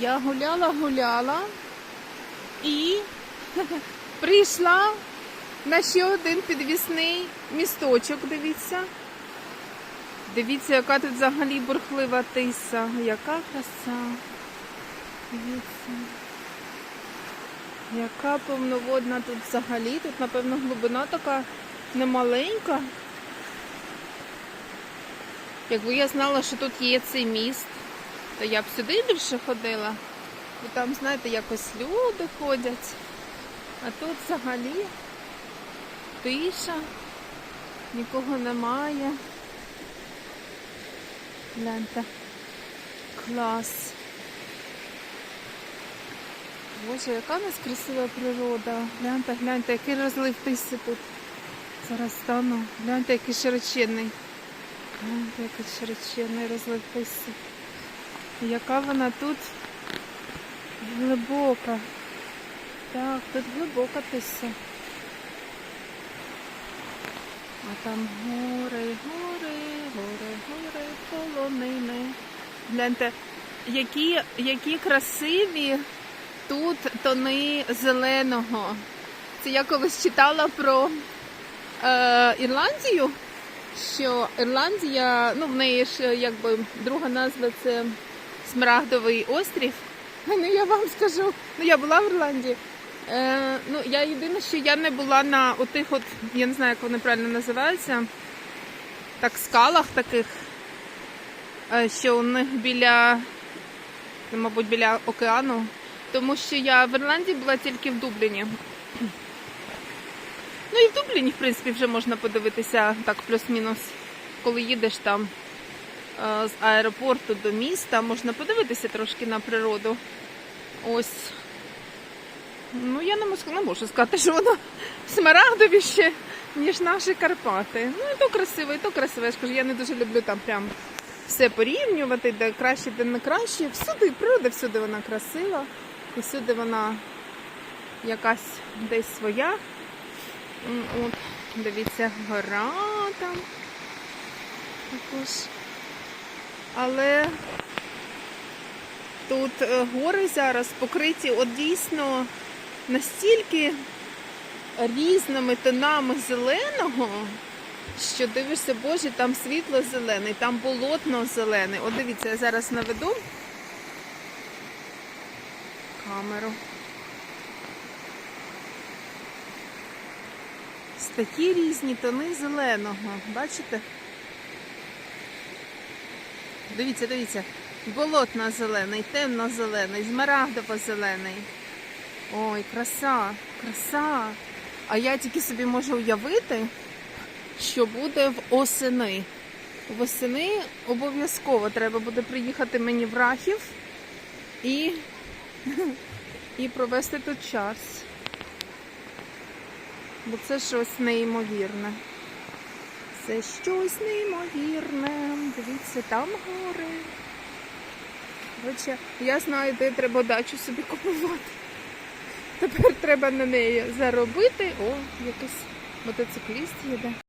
Я гуляла, гуляла і прийшла на ще один підвісний місточок. Дивіться. Дивіться, яка тут взагалі бурхлива тиса. Яка краса. Дивіться. Яка повноводна тут взагалі. Тут, напевно, глибина така немаленька. Якби я знала, що тут є цей міст, то я б сюди більше ходила. Бо там, знаєте, якось люди ходять. А тут взагалі тиша, нікого немає. Гляньте. Клас. Боже, яка у нас красива природа. Гляньте, гляньте, який розлив тиси тут. Зараз стану. Гляньте, який широченний. Гляньте, який широченний розлив тиси. Яка вона тут глибока. Так, тут глибока тиса. А там гори, гори, гори, гори, полонини. Гляньте, які, які красиві тут тони зеленого. Це я колись читала про е, Ірландію, що Ірландія, ну в неї ж якби друга назва це Смарагдовий острів. Ну я вам скажу, ну я була в Ірландії. Е, ну, я єдине, що я не була на отих от, я не знаю, як вони правильно називаються, так, скалах таких, е, що у них біля, ну, мабуть, біля океану. Тому що я в Ірландії була тільки в Дубліні. Ну і в Дубліні, в принципі, вже можна подивитися так, плюс-мінус, коли їдеш там з аеропорту до міста, можна подивитися трошки на природу. Ось. Ну, я не можу, не можу сказати, що воно смарагдовіще, ніж наші Карпати. Ну, і то красиво, і то красиво. Я ж я не дуже люблю там прям все порівнювати, де краще, де не краще. Всюди, природа всюди вона красива, і всюди вона якась десь своя. От, дивіться, гора там. Також. Але тут е, гори зараз покриті от дійсно настільки різними тонами зеленого, що дивишся, боже, там світло зелений, там болотно зелений. От дивіться, я зараз наведу камеру. Такі різні тони зеленого. Бачите? Дивіться, дивіться. Болотно-зелений, темно-зелений, змарагдово-зелений. Ой, краса, краса. А я тільки собі можу уявити, що буде в осени. Восени обов'язково треба буде приїхати мені в Рахів і, і провести тут час. Бо це щось неймовірне. Це щось неймовірне. Дивіться, там гори. Коротше, я знаю, де треба дачу собі купувати. Тепер треба на неї заробити. О, якийсь мотоцикліст їде.